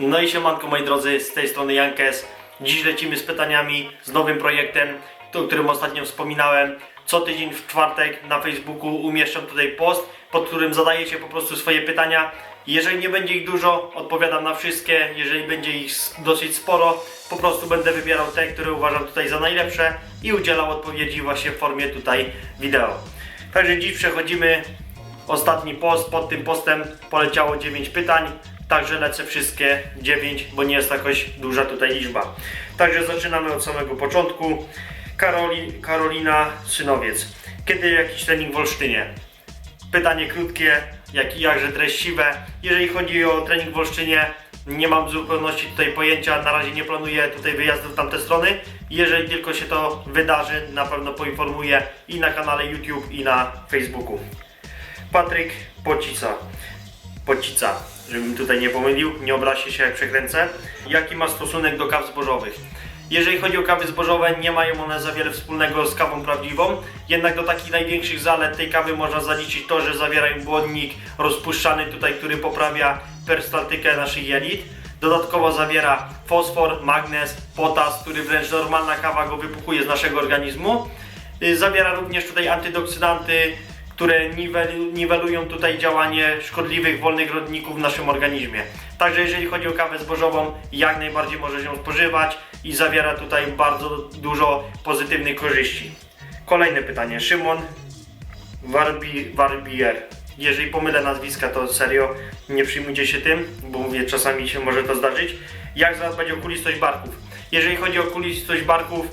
No i siemanko moi drodzy, z tej strony Jankes. Dziś lecimy z pytaniami, z nowym projektem, o którym ostatnio wspominałem. Co tydzień w czwartek na Facebooku umieszczam tutaj post, pod którym zadajecie po prostu swoje pytania. Jeżeli nie będzie ich dużo, odpowiadam na wszystkie. Jeżeli będzie ich dosyć sporo, po prostu będę wybierał te, które uważam tutaj za najlepsze i udzielał odpowiedzi właśnie w formie tutaj wideo. Także dziś przechodzimy Ostatni post, pod tym postem poleciało 9 pytań, także lecę wszystkie 9, bo nie jest jakoś duża tutaj liczba. Także zaczynamy od samego początku. Karoli, Karolina Synowiec. Kiedy jakiś trening w Olsztynie? Pytanie krótkie, jak i jakże treściwe. Jeżeli chodzi o trening w Olsztynie, nie mam w zupełności tutaj pojęcia, na razie nie planuję tutaj wyjazdów w tamte strony. Jeżeli tylko się to wydarzy, na pewno poinformuję i na kanale YouTube i na Facebooku. Patryk Pocica. Pocica, żebym tutaj nie pomylił, nie obraźcie się jak przekręcę. Jaki ma stosunek do kaw zbożowych? Jeżeli chodzi o kawy zbożowe, nie mają one za wiele wspólnego z kawą prawdziwą, jednak do takich największych zalet tej kawy można zaliczyć to, że zawierają błonnik rozpuszczany tutaj, który poprawia perystatykę naszych jelit. Dodatkowo zawiera fosfor, magnez, potas, który wręcz normalna kawa go wypukuje z naszego organizmu. Y, Zawiera również tutaj antydoksydanty, które niwel, niwelują tutaj działanie szkodliwych wolnych rodników w naszym organizmie. Także jeżeli chodzi o kawę zbożową, jak najbardziej może ją spożywać i zawiera tutaj bardzo dużo pozytywnych korzyści. Kolejne pytanie. Szymon Warbi, Warbier. Jeżeli pomylę nazwiska, to serio nie przyjmujcie się tym, bo mówię, czasami się może to zdarzyć. Jak zadbać o kulistość barków? Jeżeli chodzi o kulistość barków,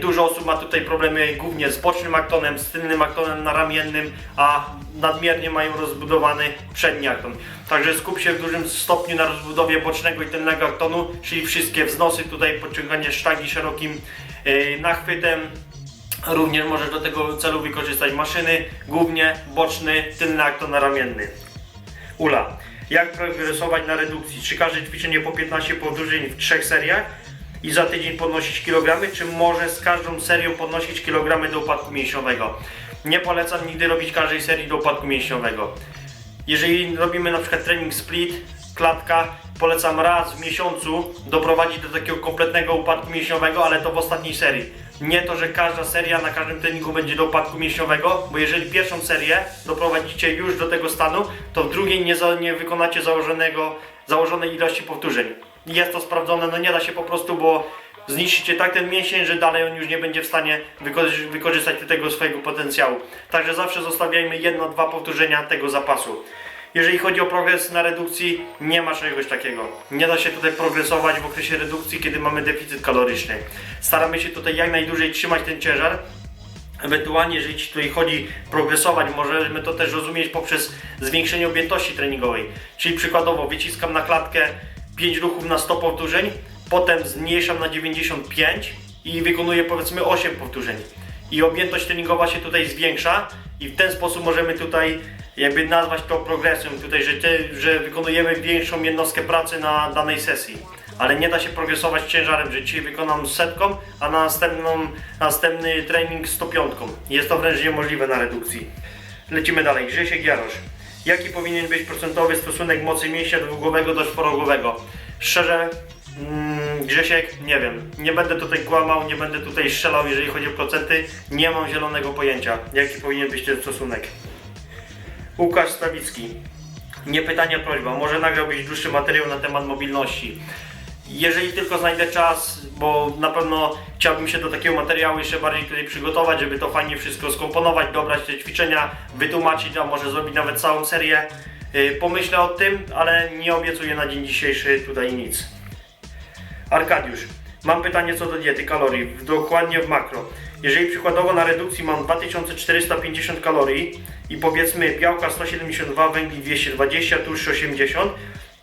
dużo osób ma tutaj problemy głównie z bocznym aktonem, z tylnym aktonem naramiennym, a nadmiernie mają rozbudowany przedni akton. Także skup się w dużym stopniu na rozbudowie bocznego i tylnego aktonu, czyli wszystkie wznosy, tutaj podciąganie sztagi szerokim e, nachwytem, Również możesz do tego celu wykorzystać maszyny, głównie boczny, tylny akton naramienny. Ula, jak progresować na redukcji? Czy każde ćwiczenie po 15 powtórzeń w trzech seriach i za tydzień podnosić kilogramy, czy może z każdą serią podnosić kilogramy do upadku mięśniowego? Nie polecam nigdy robić każdej serii do upadku mięśniowego. Jeżeli robimy na przykład trening split, klatka, polecam raz w miesiącu doprowadzić do takiego kompletnego upadku mięśniowego, ale to w ostatniej serii. Nie to, że każda seria na każdym treningu będzie do upadku mięśniowego, bo jeżeli pierwszą serię doprowadzicie już do tego stanu, to w drugiej nie, za, nie wykonacie założonego, założonej ilości powtórzeń. Jest to sprawdzone, no nie da się po prostu, bo zniszczycie tak ten mięsień, że dalej on już nie będzie w stanie wykorzy- wykorzystać tego swojego potencjału. Także zawsze zostawiajmy jedno, dwa powtórzenia tego zapasu. Jeżeli chodzi o progres na redukcji, nie ma czegoś takiego. Nie da się tutaj progresować w okresie redukcji, kiedy mamy deficyt kaloryczny. Staramy się tutaj jak najdłużej trzymać ten ciężar, Ewentualnie, jeżeli Ci tutaj chodzi progresować, możemy to też rozumieć poprzez zwiększenie objętości treningowej. Czyli przykładowo wyciskam na klatkę 5 ruchów na 100 powtórzeń, potem zmniejszam na 95 i wykonuję powiedzmy 8 powtórzeń. I objętość treningowa się tutaj zwiększa i w ten sposób możemy tutaj jakby nazwać to progresją, tutaj, że, te, że wykonujemy większą jednostkę pracy na danej sesji ale nie da się progresować ciężarem, że dzisiaj wykonam setką, a na następną, następny trening z 105. Jest to wręcz niemożliwe na redukcji. Lecimy dalej. Grzesiek Jarosz. Jaki powinien być procentowy stosunek mocy mięśnia dwugłowego do czworogłowego? Szczerze, mm, Grzesiek, nie wiem. Nie będę tutaj kłamał, nie będę tutaj strzelał, jeżeli chodzi o procenty. Nie mam zielonego pojęcia, jaki powinien być ten stosunek. Łukasz Stawicki. Nie pytanie, prośba. Może nagrałbyś dłuższy materiał na temat mobilności. Jeżeli tylko znajdę czas, bo na pewno chciałbym się do takiego materiału jeszcze bardziej tutaj przygotować, żeby to fajnie wszystko skomponować, dobrać te ćwiczenia, wytłumaczyć, a może zrobić nawet całą serię. Yy, Pomyślę o tym, ale nie obiecuję na dzień dzisiejszy tutaj nic. Arkadiusz, mam pytanie co do diety kalorii, dokładnie w makro. Jeżeli przykładowo na redukcji mam 2450 kalorii i powiedzmy białka 172, węgli 220, tłuszcz 80,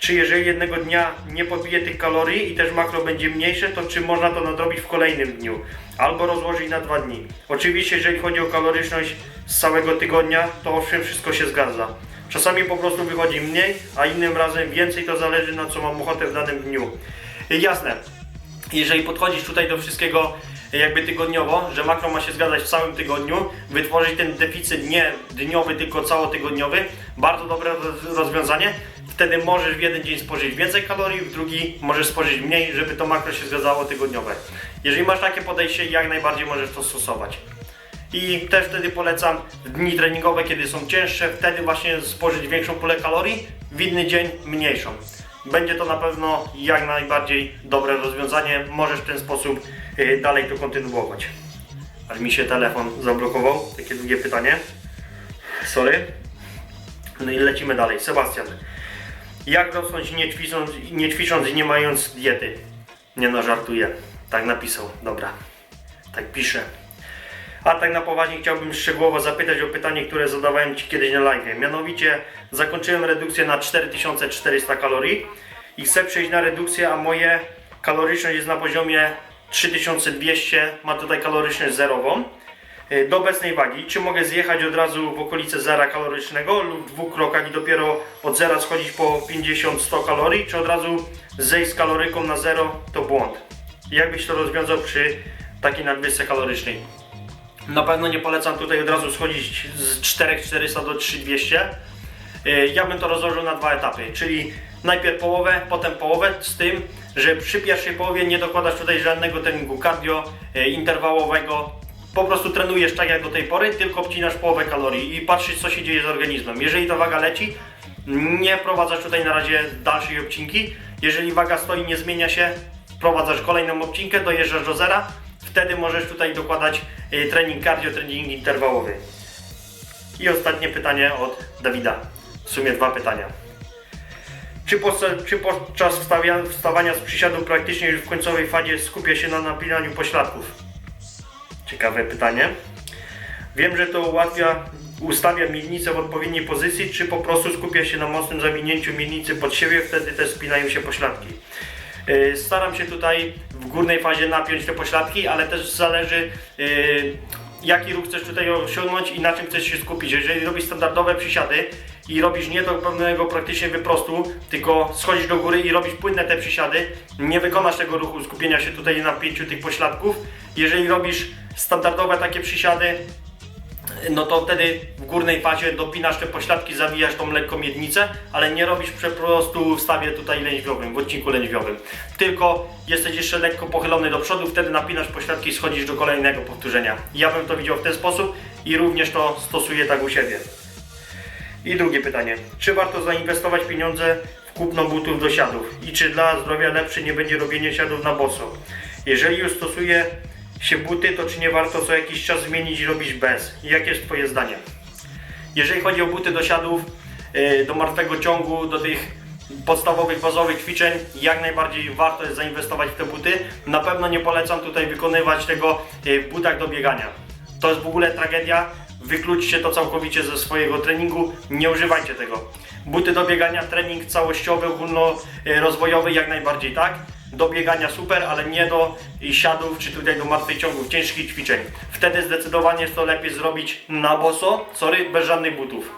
czy jeżeli jednego dnia nie pobiję tych kalorii i też makro będzie mniejsze, to czy można to nadrobić w kolejnym dniu? Albo rozłożyć na dwa dni. Oczywiście, jeżeli chodzi o kaloryczność z całego tygodnia, to owszem wszystko się zgadza. Czasami po prostu wychodzi mniej, a innym razem więcej, to zależy na co mam ochotę w danym dniu. Jasne, jeżeli podchodzisz tutaj do wszystkiego jakby tygodniowo, że makro ma się zgadzać w całym tygodniu, wytworzyć ten deficyt nie dniowy, tylko całotygodniowy, bardzo dobre roz- rozwiązanie. Wtedy możesz w jeden dzień spożyć więcej kalorii, w drugi możesz spożyć mniej, żeby to makro się zgadzało tygodniowe. Jeżeli masz takie podejście, jak najbardziej możesz to stosować. I też wtedy polecam dni treningowe, kiedy są cięższe, wtedy właśnie spożyć większą pulę kalorii, w inny dzień mniejszą. Będzie to na pewno jak najbardziej dobre rozwiązanie. Możesz w ten sposób y, dalej to kontynuować. Aż mi się telefon zablokował. Takie długie pytanie. Sorry. No i lecimy dalej. Sebastian. Jak rosnąć nie ćwicząc, nie ćwicząc i nie mając diety? Nie no, żartuję. Tak napisał. Dobra. Tak pisze. A tak na poważnie chciałbym szczegółowo zapytać o pytanie, które zadawałem Ci kiedyś na live. Mianowicie zakończyłem redukcję na 4400 kalorii i chcę przejść na redukcję, a moje kaloryczność jest na poziomie 3200, ma tutaj kaloryczność zerową. Y, Do obecnej wagi, czy mogę zjechać od razu w okolice zera kalorycznego lub w dwóch krokach i dopiero od zera schodzić po 50-100 kalorii, czy od razu zejść z kaloryką na zero, to błąd. Jak byś to rozwiązał przy takiej nadwyżce kalorycznej? Na pewno nie polecam tutaj od razu schodzić z 4400 do 3200. Y, Ja bym to rozłożył na dwa etapy, czyli najpierw połowę, potem połowę, z tym, że przy pierwszej połowie nie dokładasz tutaj żadnego treningu cardio, y, interwałowego. Po prostu trenujesz tak jak do tej pory, tylko obcinasz połowę kalorii i patrzysz co się dzieje z organizmem. Jeżeli ta waga leci, nie wprowadzasz tutaj na razie dalszej obcinki. Jeżeli waga stoi, nie zmienia się, wprowadzasz kolejną obcinkę, dojeżdżasz do zera, wtedy możesz tutaj dokładać y, trening cardio, trening interwałowy. I ostatnie pytanie od Dawida. W sumie dwa pytania. Czy, czy podczas wstawia, wstawania z przysiadu praktycznie już w końcowej fazie skupia się na napinaniu pośladków? Ciekawe pytanie. Wiem, że to ułatwia, ustawia miednicę w odpowiedniej pozycji, czy po prostu skupia się na mocnym zawinięciu miednicy pod siebie, wtedy też spinają się pośladki. Yy, Staram się tutaj w górnej fazie napiąć te pośladki, ale też zależy yy, jaki ruch chcesz tutaj osiągnąć i na czym chcesz się skupić. Jeżeli robisz standardowe przysiady i robisz nie do pewnego praktycznie wyprostu, tylko schodzisz do góry i robisz płynne te przysiady, nie wykonasz tego ruchu skupienia się tutaj na pięciu tych pośladków. Jeżeli robisz standardowe takie przysiady, no to wtedy w górnej fazie dopinasz te pośladki, zawijasz tą lekką miednicę, ale nie robisz po prostu w stawie tutaj lędźwiowym, w odcinku lędźwiowym. Tylko jesteś jeszcze lekko pochylony do przodu, wtedy napinasz pośladki i schodzisz do kolejnego powtórzenia. Ja bym to widział w ten sposób i również to stosuję tak u siebie. I drugie pytanie. Czy warto zainwestować pieniądze w kupno butów do siadów? I czy dla zdrowia lepsze nie będzie robienie siadów na boso? Jeżeli już stosuje się buty, to czy nie warto co jakiś czas zmienić i robić bez? Jakie jest Twoje zdanie? Jeżeli chodzi o buty do siadów, yy, do martwego ciągu, do tych podstawowych, bazowych ćwiczeń, jak najbardziej warto jest zainwestować w te buty. Na pewno nie polecam tutaj wykonywać tego yy, w butach do biegania. To jest w ogóle tragedia. Wykluczcie to całkowicie ze swojego treningu. Nie używajcie tego. Buty do biegania, trening całościowy, ogólnorozwojowy jak najbardziej tak. Do biegania super, ale nie do siadów czy tutaj do martwych ciągów, ciężkich ćwiczeń. Wtedy zdecydowanie jest to lepiej zrobić na boso, sorry, bez żadnych butów.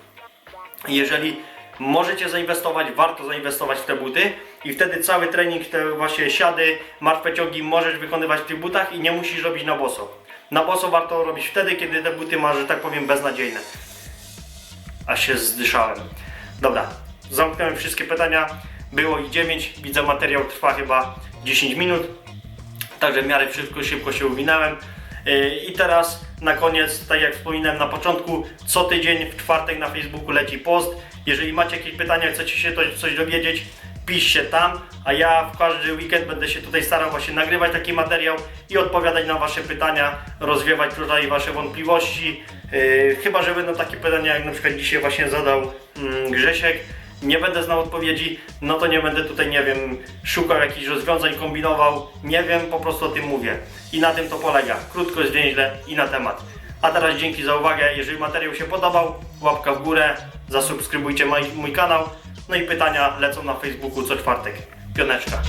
Jeżeli możecie zainwestować, warto zainwestować w te buty i wtedy cały trening, te właśnie siady, martwe ciągi możesz wykonywać w tych butach i nie musisz robić na boso. Na boso warto robić wtedy, kiedy te buty masz, że tak powiem, beznadziejne. Aż się zdyszałem. Dobra, zamknąłem wszystkie pytania. Było ich 9. Widzę, materiał trwa chyba 10 minut. Także w miarę szybko, szybko się uwinąłem. Yy, I teraz na koniec, tak jak wspominałem na początku, co tydzień w czwartek na Facebooku leci post. Jeżeli macie jakieś pytania, chcecie się coś dowiedzieć, piszcie tam, a ja w każdy weekend będę się tutaj starał właśnie nagrywać taki materiał i odpowiadać na Wasze pytania, rozwiewać tutaj Wasze wątpliwości. Yy, chyba, że będą takie pytania, jak na przykład dzisiaj właśnie zadał mm, Grzesiek, nie będę znał odpowiedzi, no to nie będę tutaj, nie wiem, szukał jakichś rozwiązań, kombinował, nie wiem, po prostu o tym mówię. I na tym to polega. Krótko, zwięźle i na temat. A teraz dzięki za uwagę. Jeżeli materiał się podobał, łapka w górę, zasubskrybujcie mój, mój kanał. No i pytania lecą na Facebooku co czwartek. Pioneczka.